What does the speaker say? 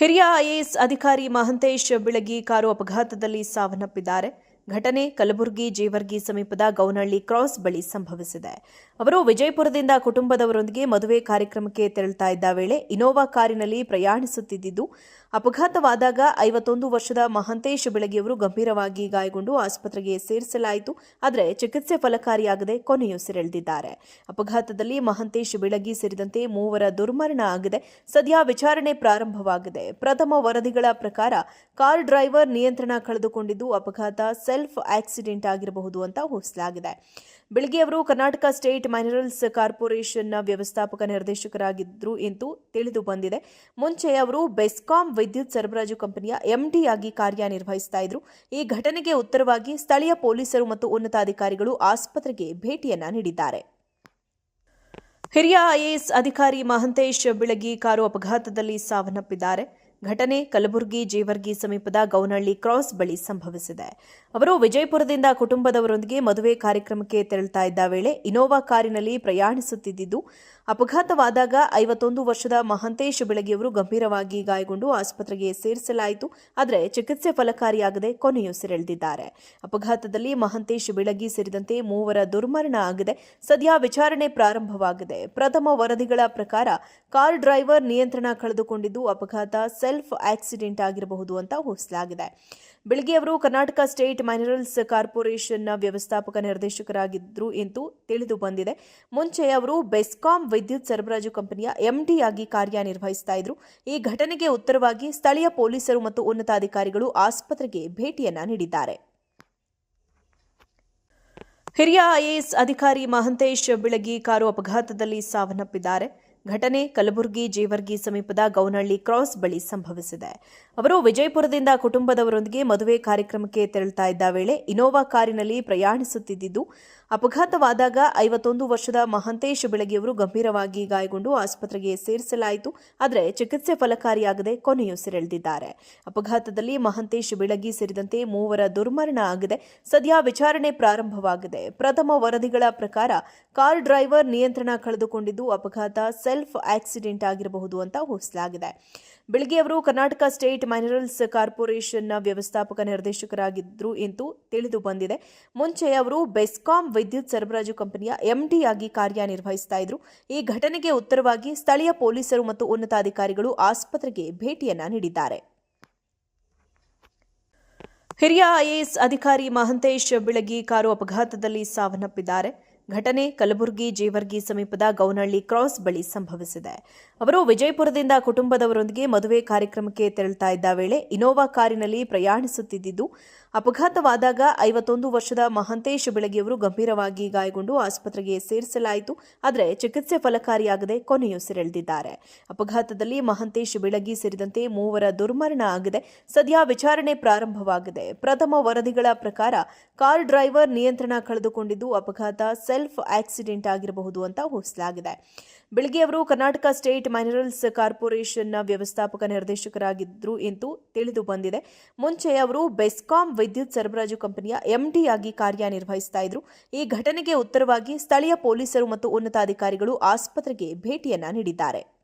ಹಿರಿಯ ಐಎಎಸ್ ಅಧಿಕಾರಿ ಮಹಂತೇಶ್ ಬಿಳಗಿ ಕಾರು ಅಪಘಾತದಲ್ಲಿ ಸಾವನ್ನಪ್ಪಿದ್ದಾರೆ. ಘಟನೆ ಕಲಬುರಗಿ ಜೇವರ್ಗಿ ಸಮೀಪದ ಗೌನಹಳ್ಳಿ ಕ್ರಾಸ್ ಬಳಿ ಸಂಭವಿಸಿದೆ. ಅವರು ವಿಜಯಪುರದಿಂದ ಕುಟುಂಬದವರೊಂದಿಗೆ ಮದುವೆ ಕಾರ್ಯಕ್ರಮಕ್ಕೆ ತೆರಳುತ್ತಾ ಇದ್ದ ವೇಳೆ ಇನೋವಾ ಕಾರಿನಲ್ಲಿ ಪ್ರಯಾಣಿಸುತ್ತಿದ್ದಿದ್ದು, ಅಪಘಾತವಾದಾಗ ಐವತ್ತೊಂದು ವರ್ಷದ ಮಹಂತೇಶ್ ಬೆಳಗಿಯವರು ಗಂಭೀರವಾಗಿ ಗಾಯಗೊಂಡು ಆಸ್ಪತ್ರೆಗೆ ಸೇರಿಸಲಾಯಿತು. ಆದರೆ ಚಿಕಿತ್ಸೆ ಫಲಕಾರಿಯಾಗದೆ ಕೊನೆಯುಸಿರೆಳೆದಿದ್ದಾರೆ ಅಪಘಾತದಲ್ಲಿ ಮಹಂತೇಶ್ ಬೆಳಗಿ ಸೇರಿದಂತೆ ಮೂವರ ದುರ್ಮರಣ ಆಗಿದೆ. ಸದ್ಯ ವಿಚಾರಣೆ ಪ್ರಾರಂಭವಾಗಿದೆ. ಪ್ರಥಮ ವರದಿಗಳ ಪ್ರಕಾರ ಕಾರ್ ಡ್ರೈವರ್ ನಿಯಂತ್ರಣ ಕಳೆದುಕೊಂಡಿದ್ದು, ಅಪಘಾತ ಸೆಲ್ಫ್ ಆಕ್ಸಿಡೆಂಟ್ ಆಗಿರಬಹುದು ಅಂತ ಊಹಿಸಲಾಗಿದೆ ಬೆಳಗ್ಗೆ ಅವರು ಕರ್ನಾಟಕ ಸ್ಟೇಟ್ ಮೈನರಲ್ಸ್ ಕಾರ್ಪೊರೇಷನ್ನ ವ್ಯವಸ್ಥಾಪಕ ನಿರ್ದೇಶಕರಾಗಿದ್ದರು ಎಂದು ತಿಳಿದು ಬಂದಿದೆ. ಮುಂಚೆ ಅವರು ಬೆಸ್ಕಾಂ ವಿದ್ಯುತ್ ಸರಬರಾಜು ಕಂಪನಿಯ ಎಂಡಿ ಆಗಿ ಕಾರ್ಯನಿರ್ವಹಿಸ್ತಾ ಇದ್ರು. ಈ ಘಟನೆಗೆ ಉತ್ತರವಾಗಿ ಸ್ಥಳೀಯ ಪೊಲೀಸರು ಮತ್ತು ಉನ್ನತಾಧಿಕಾರಿಗಳು ಆಸ್ಪತ್ರೆಗೆ ಭೇಟಿಯನ್ನ ನೀಡಿದ್ದಾರೆ. ಹಿರಿಯ ಐಎಎಸ್ ಅಧಿಕಾರಿ ಮಹಂತೇಶ್ ಬಿಳಗಿ ಕಾರು ಅಪಘಾತದಲ್ಲಿ ಸಾವನ್ನಪ್ಪಿದ್ದಾರೆ. ಘಟನೆ ಕಲಬುರಗಿ ಜೇವರ್ಗಿ ಸಮೀಪದ ಗೌನಹಳ್ಳಿ ಕ್ರಾಸ್ ಬಳಿ ಸಂಭವಿಸಿದೆ. ಅವರು ವಿಜಯಪುರದಿಂದ ಕುಟುಂಬದವರೊಂದಿಗೆ ಮದುವೆ ಕಾರ್ಯಕ್ರಮಕ್ಕೆ ತೆರಳುತ್ತಾ ಇದ್ದ ವೇಳೆ ಇನೋವಾ ಕಾರಿನಲ್ಲಿ ಪ್ರಯಾಣಿಸುತ್ತಿದ್ದಿದ್ದು, ಅಪಘಾತವಾದಾಗ ಐವತ್ತೊಂದು ವರ್ಷದ ಮಹಂತೇಶ್ ಬೆಳಗಿಯವರು ಗಂಭೀರವಾಗಿ ಗಾಯಗೊಂಡು ಆಸ್ಪತ್ರೆಗೆ ಸೇರಿಸಲಾಯಿತು. ಆದರೆ ಚಿಕಿತ್ಸೆ ಫಲಕಾರಿಯಾಗದೆ ಕೊನೆಯುಸಿರೆಳೆದಿದ್ದಾರೆ ಅಪಘಾತದಲ್ಲಿ ಮಹಂತೇಶ್ ಬೆಳಗಿ ಸೇರಿದಂತೆ ಮೂವರ ದುರ್ಮರಣ ಆಗಿದೆ. ಸದ್ಯ ವಿಚಾರಣೆ ಪ್ರಾರಂಭವಾಗಿದೆ. ಪ್ರಥಮ ವರದಿಗಳ ಪ್ರಕಾರ ಕಾರ್ ಡ್ರೈವರ್ ನಿಯಂತ್ರಣ ಕಳೆದುಕೊಂಡಿದ್ದು, ಅಪಘಾತ ಸೆಲ್ಫ್ ಆಕ್ಸಿಡೆಂಟ್ ಆಗಿರಬಹುದು ಅಂತ ಊಹಿಸಲಾಗಿದೆ. ಬೆಳಗ್ಗೆ ಅವರು ಕರ್ನಾಟಕ ಸ್ಟೇಟ್ ಮೈನರಲ್ಸ್ ಕಾರ್ಪೊರೇಷನ್ನ ವ್ಯವಸ್ಥಾಪಕ ನಿರ್ದೇಶಕರಾಗಿದ್ದರು ಎಂದು ತಿಳಿದು ಬಂದಿದೆ. ಮುಂಚೆ ಅವರು ಬೆಸ್ಕಾಂ ವಿದ್ಯುತ್ ಸರಬರಾಜು ಕಂಪನಿಯ ಎಂಡಿ ಆಗಿ ಕಾರ್ಯನಿರ್ವಹಿಸ್ತಾ ಇದ್ರು. ಈ ಘಟನೆಗೆ ಉತ್ತರವಾಗಿ ಸ್ಥಳೀಯ ಪೊಲೀಸರು ಮತ್ತು ಉನ್ನತಾಧಿಕಾರಿಗಳು ಆಸ್ಪತ್ರೆಗೆ ಭೇಟಿಯನ್ನ ನೀಡಿದ್ದಾರೆ. ಹಿರಿಯ ಐಎಎಸ್ ಅಧಿಕಾರಿ ಮಹಂತೇಶ್ ಬಿಳಗಿ ಕಾರು ಅಪಘಾತದಲ್ಲಿ ಸಾವನ್ನಪ್ಪಿದ್ದಾರೆ. ಘಟನೆ ಕಲಬುರಗಿ ಜೇವರ್ಗಿ ಸಮೀಪದ ಗೌನಹಳ್ಳಿ ಕ್ರಾಸ್ ಬಳಿ ಸಂಭವಿಸಿದೆ. ಅವರು ವಿಜಯಪುರದಿಂದ ಕುಟುಂಬದವರೊಂದಿಗೆ ಮದುವೆ ಕಾರ್ಯಕ್ರಮಕ್ಕೆ ತೆರಳುತ್ತಾ ಇದ್ದ ವೇಳೆ ಇನೋವಾ ಕಾರಿನಲ್ಲಿ ಪ್ರಯಾಣಿಸುತ್ತಿದ್ದಿದ್ದು, ಅಪಘಾತವಾದಾಗ ಐವತ್ತೊಂದು ವರ್ಷದ ಮಹಂತೇಶ್ ಬೆಳಗಿಯವರು ಗಂಭೀರವಾಗಿ ಗಾಯಗೊಂಡು ಆಸ್ಪತ್ರೆಗೆ ಸೇರಿಸಲಾಯಿತು. ಆದರೆ ಚಿಕಿತ್ಸೆ ಫಲಕಾರಿಯಾಗದೆ ಕೊನೆಯುಸಿರೆಳೆದಿದ್ದಾರೆ ಅಪಘಾತದಲ್ಲಿ ಮಹಂತೇಶ್ ಬೆಳಗಿ ಸೇರಿದಂತೆ ಮೂವರ ದುರ್ಮರಣ ಆಗಿದೆ. ಸದ್ಯ ವಿಚಾರಣೆ ಪ್ರಾರಂಭವಾಗಿದೆ. ಪ್ರಥಮ ವರದಿಗಳ ಪ್ರಕಾರ ಕಾರ್ ಡ್ರೈವರ್ ನಿಯಂತ್ರಣ ಕಳೆದುಕೊಂಡಿದ್ದು, ಅಪಘಾತ ಸೆಲ್ಫ್ ಆಕ್ಸಿಡೆಂಟ್ ಆಗಿರಬಹುದು ಅಂತ ಊಹಿಸಲಾಗಿದೆ. ಬೆಳಗ್ಗೆ ಅವರು ಕರ್ನಾಟಕ ಸ್ಟೇಟ್ ಮೈನರಲ್ಸ್ ಕಾರ್ಪೊರೇಷನ್ನ ವ್ಯವಸ್ಥಾಪಕ ನಿರ್ದೇಶಕರಾಗಿದ್ದರು ಎಂದು ತಿಳಿದು ಬಂದಿದೆ. ಮುಂಚೆ ಅವರು ಬೆಸ್ಕಾಂ ವಿದ್ಯುತ್ ಸರಬರಾಜು ಕಂಪನಿಯ ಎಂಡಿ ಆಗಿ ಕಾರ್ಯನಿರ್ವಹಿಸ್ತಾ ಇದ್ರು. ಈ ಘಟನೆಗೆ ಉತ್ತರವಾಗಿ ಸ್ಥಳೀಯ ಪೊಲೀಸರು ಮತ್ತು ಉನ್ನತಾಧಿಕಾರಿಗಳು ಆಸ್ಪತ್ರೆಗೆ ಭೇಟಿಯನ್ನ ನೀಡಿದ್ದಾರೆ. ಹಿರಿಯ ಐಎಎಸ್ ಅಧಿಕಾರಿ ಮಹಂತೇಶ್ ಬಿಳಗಿ ಕಾರು ಅಪಘಾತದಲ್ಲಿ ಸಾವನ್ನಪ್ಪಿದ್ದಾರೆ. ಘಟನೆ ಕಲಬುರಗಿ ಜೇವರ್ಗಿ ಸಮೀಪದ ಗೌನಹಳ್ಳಿ ಕ್ರಾಸ್ ಬಳಿ ಸಂಭವಿಸಿದೆ. ಅವರು ವಿಜಯಪುರದಿಂದ ಕುಟುಂಬದವರೊಂದಿಗೆ ಮದುವೆ ಕಾರ್ಯಕ್ರಮಕ್ಕೆ ತೆರಳುತ್ತಾ ಇದ್ದ ವೇಳೆ ಇನೋವಾ ಕಾರಿನಲ್ಲಿ ಪ್ರಯಾಣಿಸುತ್ತಿದ್ದಿದ್ದು, ಅಪಘಾತವಾದಾಗ ಐವತ್ತೊಂದು ವರ್ಷದ ಮಹಂತೇಶ್ ಬೆಳಗಿಯವರು ಗಂಭೀರವಾಗಿ ಗಾಯಗೊಂಡು ಆಸ್ಪತ್ರೆಗೆ ಸೇರಿಸಲಾಯಿತು. ಆದರೆ ಚಿಕಿತ್ಸೆ ಫಲಕಾರಿಯಾಗದೆ ಕೊನೆಯುಸಿರೆಳೆದಿದ್ದಾರೆ ಅಪಘಾತದಲ್ಲಿ ಮಹಂತೇಶ್ ಬೆಳಗಿ ಸೇರಿದಂತೆ ಮೂವರ ದುರ್ಮರಣ ಆಗಿದೆ. ಸದ್ಯ ವಿಚಾರಣೆ ಪ್ರಾರಂಭವಾಗಿದೆ. ಪ್ರಥಮ ವರದಿಗಳ ಪ್ರಕಾರ ಕಾರ್ ಡ್ರೈವರ್ ನಿಯಂತ್ರಣ ಕಳೆದುಕೊಂಡಿದ್ದು, ಅಪಘಾತ ಸೆಲ್ಫ್ ಆಕ್ಸಿಡೆಂಟ್ ಆಗಿರಬಹುದು ಅಂತ ಊಹಿಸಲಾಗಿದೆ. ಬೆಳಗ್ಗೆ ಅವರು ಕರ್ನಾಟಕ ಸ್ಟೇಟ್ ಮೈನರಲ್ಸ್ ಕಾರ್ಪೊರೇಷನ್ನ ವ್ಯವಸ್ಥಾಪಕ ನಿರ್ದೇಶಕರಾಗಿದ್ದರು ಎಂದು ತಿಳಿದು ಬಂದಿದೆ. ಮುಂಚೆ ಅವರು ಬೆಸ್ಕಾಂ ವಿದ್ಯುತ್ ಸರಬರಾಜು ಕಂಪನಿಯ ಎಂಡಿ ಆಗಿ ಕಾರ್ಯನಿರ್ವಹಿಸ್ತಾ ಇದ್ರು. ಈ ಘಟನೆಗೆ ಉತ್ತರವಾಗಿ ಸ್ಥಳೀಯ ಪೊಲೀಸರು ಮತ್ತು ಉನ್ನತಾಧಿಕಾರಿಗಳು ಆಸ್ಪತ್ರೆಗೆ ಭೇಟಿಯನ್ನ ನೀಡಿದ್ದಾರೆ.